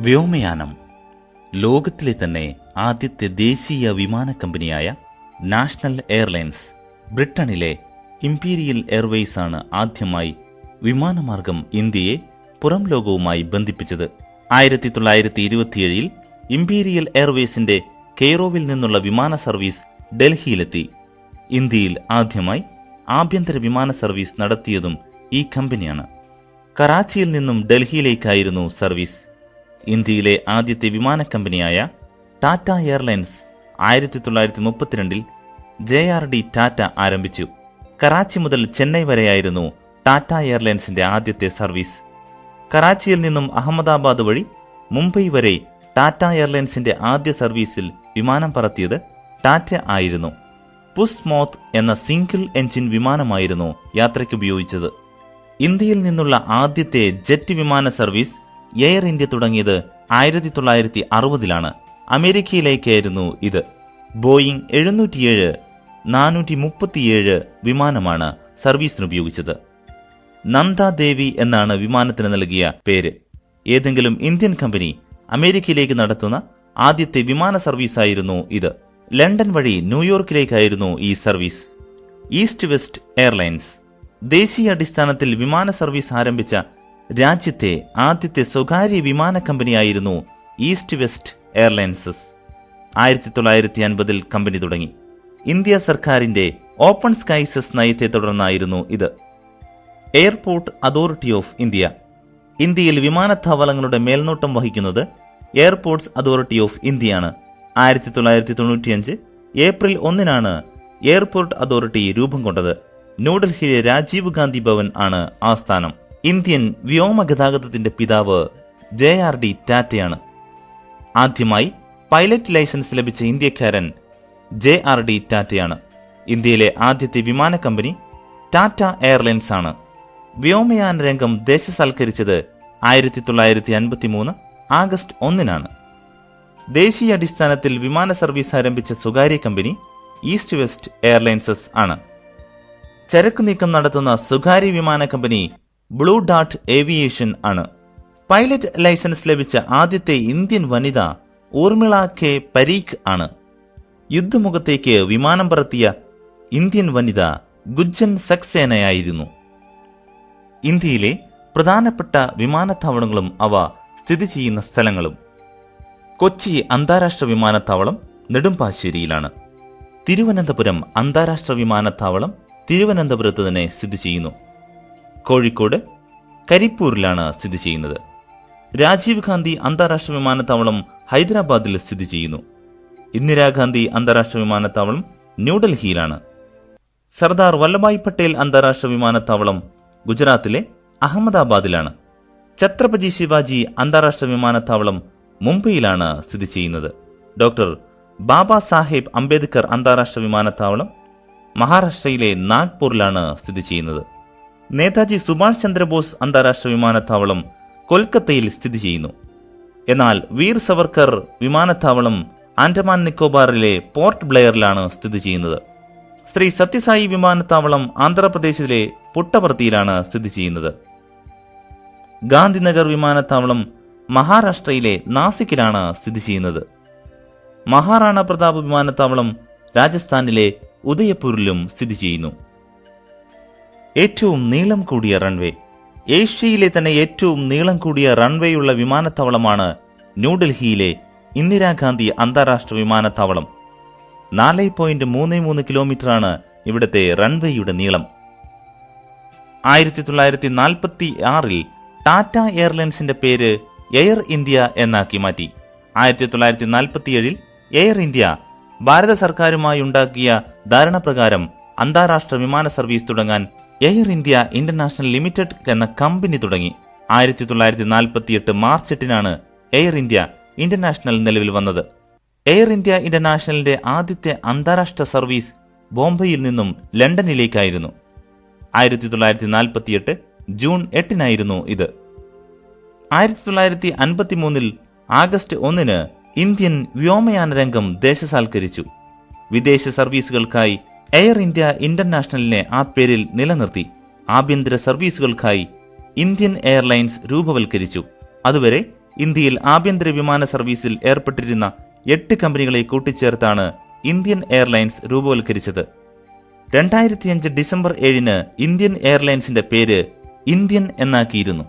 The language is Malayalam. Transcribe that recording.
വ്യോമയാനം ലോകത്തിലെ തന്നെ ആദ്യത്തെ ദേശീയ വിമാന കമ്പനിയായ നാഷണൽ എയർലൈൻസ് ബ്രിട്ടനിലെ ഇംപീരിയൽ എയർവേസ് ആണ് ആദ്യമായി വിമാനമാർഗം ഇന്ത്യയെ പുറം ലോകവുമായി ബന്ധിപ്പിച്ചത്. ആയിരത്തി തൊള്ളായിരത്തി ഇരുപത്തിയേഴിൽ ഇംപീരിയൽ എയർവേസിന്റെ കെയ്റോവിൽ നിന്നുള്ള വിമാന സർവീസ് ഡൽഹിയിലെത്തി. ഇന്ത്യയിൽ ആദ്യമായി ആഭ്യന്തര വിമാന സർവീസ് നടത്തിയതും ഈ കമ്പനിയാണ്. കറാച്ചിയിൽ നിന്നും ഡൽഹിയിലേക്കായിരുന്നു സർവീസ്. ഇന്ത്യയിലെ ആദ്യത്തെ വിമാന കമ്പനിയായ ടാറ്റ എയർലൈൻസ് ആയിരത്തി തൊള്ളായിരത്തി മുപ്പത്തിരണ്ടിൽ ജെ ആർ ഡി ടാറ്റ ആരംഭിച്ചു. കറാച്ചി മുതൽ ചെന്നൈ വരെയായിരുന്നു ടാറ്റ എയർലൈൻസിന്റെ ആദ്യത്തെ സർവീസ്. കറാച്ചിയിൽ നിന്നും അഹമ്മദാബാദ് വഴി മുംബൈ വരെ ടാറ്റ എയർലൈൻസിന്റെ ആദ്യ സർവീസിൽ വിമാനം പറത്തിയത് ടാറ്റ ആയിരുന്നു. പുസ് മോത്ത് എന്ന സിംഗിൾ എഞ്ചിൻ വിമാനമായിരുന്നു യാത്രയ്ക്ക് ഉപയോഗിച്ചത്. ഇന്ത്യയിൽ നിന്നുള്ള ആദ്യത്തെ ജെറ്റ് വിമാന സർവീസ് എയർ ഇന്ത്യ തുടങ്ങിയത് ആയിരത്തി തൊള്ളായിരത്തി അറുപതിലാണ് അമേരിക്കയിലേക്കായിരുന്നു ഇത്. ബോയിങ് എഴുന്നൂറ്റിയേഴ് നാനൂറ്റി മുപ്പത്തിയേഴ് വിമാനമാണ് സർവീസിന് ഉപയോഗിച്ചത്. നന്ദാദേവി എന്നാണ് വിമാനത്തിന് നൽകിയ പേര്. ഏതെങ്കിലും ഇന്ത്യൻ കമ്പനി അമേരിക്കയിലേക്ക് നടത്തുന്ന ആദ്യത്തെ വിമാന സർവീസായിരുന്നു ഇത്. ലണ്ടൻ വഴി ന്യൂയോർക്കിലേക്കായിരുന്നു ഈ സർവീസ്. East west airlines. ദേശീയ അടിസ്ഥാനത്തിൽ വിമാന സർവീസ് ആരംഭിച്ച രാജ്യത്തെ ആദ്യത്തെ സ്വകാര്യ വിമാന കമ്പനിയായിരുന്നു ഈസ്റ്റ് വെസ്റ്റ് എയർലൈൻസസ്. ആയിരത്തി തൊള്ളായിരത്തി അൻപതിൽ കമ്പനി തുടങ്ങി. ഇന്ത്യ സർക്കാരിന്റെ ഓപ്പൺ സ്കൈസസ് നയത്തെ തുടർന്നായിരുന്നു ഇത്. Airport authority of India. ഇന്ത്യയിൽ വിമാനത്താവളങ്ങളുടെ മേൽനോട്ടം വഹിക്കുന്നത് എയർപോർട്ട്സ് അതോറിറ്റി ഓഫ് ഇന്ത്യയാണ്. ആയിരത്തി തൊള്ളായിരത്തി തൊണ്ണൂറ്റിയഞ്ച് ഏപ്രിൽ ഒന്നിനാണ് എയർപോർട്ട് അതോറിറ്റി രൂപം കൊണ്ടത്. ന്യൂഡൽഹിയിലെ രാജീവ് ഗാന്ധി ഭവൻ ആണ് ആസ്ഥാനം. ഇന്ത്യൻ വ്യോമഗതാഗതത്തിന്റെ പിതാവ് ജെ ആർ ഡി ടാറ്റയാണ്. ആദ്യമായി പൈലറ്റ് ലൈസൻസ് ലഭിച്ച ഇന്ത്യക്കാരൻ ജെ ആർ ഡി ടാറ്റയാണ്. ഇന്ത്യയിലെ ആദ്യത്തെ വിമാന കമ്പനി ടാറ്റ എയർലൈൻസ് ആണ്. വ്യോമയാന രംഗം ദേശസൽക്കരിച്ചത് ആയിരത്തി തൊള്ളായിരത്തി അൻപത്തി മൂന്ന് ആഗസ്റ്റ് ഒന്നിനാണ്. ദേശീയ അടിസ്ഥാനത്തിൽ വിമാന സർവീസ് ആരംഭിച്ച സ്വകാര്യ കമ്പനി ഈസ്റ്റ് വെസ്റ്റ് എയർലൈൻസസ് ആണ്. ചരക്ക് നീക്കം നടത്തുന്ന സ്വകാര്യ വിമാന കമ്പനി ബ്ലൂ ഡാർട്ട് ഏവിയേഷൻ ആണ്. പൈലറ്റ് ലൈസൻസ് ലഭിച്ച ആദ്യത്തെ ഇന്ത്യൻ വനിത ഊർമിള കെ പരീഖ് ആണ്. യുദ്ധമുഖത്തേക്ക് വിമാനം പറത്തിയ ഇന്ത്യൻ വനിത ഗുജ്ജൻ സക്സേനയായിരുന്നു. ഇന്ത്യയിലെ പ്രധാനപ്പെട്ട വിമാനത്താവളങ്ങളും അവ സ്ഥിതി ചെയ്യുന്ന സ്ഥലങ്ങളും കൊച്ചി അന്താരാഷ്ട്ര വിമാനത്താവളം നെടുമ്പാശ്ശേരിയിലാണ്. തിരുവനന്തപുരം അന്താരാഷ്ട്ര വിമാനത്താവളം തിരുവനന്തപുരത്ത് തന്നെ സ്ഥിതി ചെയ്യുന്നു. കോഴിക്കോട് കരിപ്പൂരിലാണ് സ്ഥിതി ചെയ്യുന്നത്. രാജീവ് ഗാന്ധി അന്താരാഷ്ട്ര വിമാനത്താവളം ഹൈദരാബാദിൽ സ്ഥിതി ചെയ്യുന്നു. ഇന്ദിരാഗാന്ധി അന്താരാഷ്ട്ര വിമാനത്താവളം ന്യൂഡൽഹിയിലാണ്. സർദാർ വല്ലഭായ് പട്ടേൽ അന്താരാഷ്ട്ര വിമാനത്താവളം ഗുജറാത്തിലെ അഹമ്മദാബാദിലാണ്. ഛത്രപതി ശിവാജി അന്താരാഷ്ട്ര വിമാനത്താവളം മുംബൈയിലാണ് സ്ഥിതി ചെയ്യുന്നത്. ഡോക്ടർ ബാബാ സാഹേബ് അംബേദ്കർ അന്താരാഷ്ട്ര വിമാനത്താവളം മഹാരാഷ്ട്രയിലെ നാഗ്പൂരിലാണ് സ്ഥിതി ചെയ്യുന്നത്. നേതാജി സുഭാഷ് ചന്ദ്രബോസ് അന്താരാഷ്ട്ര വിമാനത്താവളം കൊൽക്കത്തയിൽ സ്ഥിതി ചെയ്യുന്നു. എന്നാൽ വീർ സവർക്കർ വിമാനത്താവളം ആൻഡമാൻ നിക്കോബാറിലെ പോർട്ട് ബ്ലെയറിലാണ് സ്ഥിതി ചെയ്യുന്നത്. ശ്രീ സത്യസായി വിമാനത്താവളം ആന്ധ്രാപ്രദേശിലെ പുട്ടപർത്തിയിലാണ് സ്ഥിതി ചെയ്യുന്നത്. ഗാന്ധിനഗർ വിമാനത്താവളം മഹാരാഷ്ട്രയിലെ നാസിക്കിലാണ് സ്ഥിതി ചെയ്യുന്നത്. മഹാറാണ പ്രതാപ് വിമാനത്താവളം രാജസ്ഥാനിലെ ഉദയപൂരിലും സ്ഥിതി ചെയ്യുന്നു. ഏറ്റവും നീളം കൂടിയ റൺവേ ഏഷ്യയിലെ തന്നെ ഏറ്റവും നീളം കൂടിയ റൺവേയുള്ള വിമാനത്താവളമാണ് ന്യൂഡൽഹിയിലെ ഇന്ദിരാഗാന്ധി അന്താരാഷ്ട്ര വിമാനത്താവളം. നാല് പോയിന്റ് മൂന്ന് മൂന്ന് കിലോമീറ്ററാണ് ഇവിടുത്തെ റൺവേയുടെ നീളം. ആയിരത്തി തൊള്ളായിരത്തി നാൽപ്പത്തി ആറിൽ ടാറ്റ എയർലൈൻസിന്റെ പേര് എയർ ഇന്ത്യ എന്നാക്കി മാറ്റി. ആയിരത്തി തൊള്ളായിരത്തി നാൽപ്പത്തിയേഴിൽ എയർ ഇന്ത്യ ഭാരത സർക്കാരുമായി ഉണ്ടാക്കിയ ധാരണപ്രകാരം അന്താരാഷ്ട്ര വിമാന സർവീസ് തുടങ്ങാൻ എയർ ഇന്ത്യ ഇന്റർനാഷണൽ ലിമിറ്റഡ് എന്ന കമ്പനി തുടങ്ങി. ആയിരത്തി തൊള്ളായിരത്തി നാൽപ്പത്തിയെട്ട് മാർച്ച് എട്ടിനാണ് എയർ ഇന്ത്യ ഇന്റർനാഷണൽ നിലവിൽ വന്നത്. എയർ ഇന്ത്യ ഇന്റർനാഷണലിന്റെ ആദ്യത്തെ അന്താരാഷ്ട്ര സർവീസ് ബോംബെയിൽ നിന്നും ലണ്ടനിലേക്കായിരുന്നു. ആയിരത്തി തൊള്ളായിരത്തി നാൽപ്പത്തിയെട്ട് ജൂൺ എട്ടിനായിരുന്നു ഇത്. ആയിരത്തി തൊള്ളായിരത്തി അൻപത്തി മൂന്നിൽ ആഗസ്റ്റ് ഒന്നിന് ഇന്ത്യൻ വ്യോമയാന രംഗം ദേശസാൽക്കരിച്ചു. വിദേശ സർവീസുകൾക്കായി എയർ ഇന്ത്യ ഇന്റർനാഷണലിനെ ആ പേരിൽ നിലനിർത്തി. ആഭ്യന്തര സർവീസുകൾക്കായി ഇന്ത്യൻ എയർലൈൻസ് രൂപവൽക്കരിച്ചു. അതുവരെ ഇന്ത്യയിൽ ആഭ്യന്തര വിമാന സർവീസിൽ ഏർപ്പെട്ടിരുന്ന എട്ട് കമ്പനികളെ കൂട്ടിച്ചേർത്താണ് ഇന്ത്യൻ എയർലൈൻസ് രൂപവൽക്കരിച്ചത്. രണ്ടായിരത്തിയഞ്ച് ഡിസംബർ ഏഴിന് ഇന്ത്യൻ എയർലൈൻസിന്റെ പേര് ഇന്ത്യൻ എന്നാക്കിയിരുന്നു.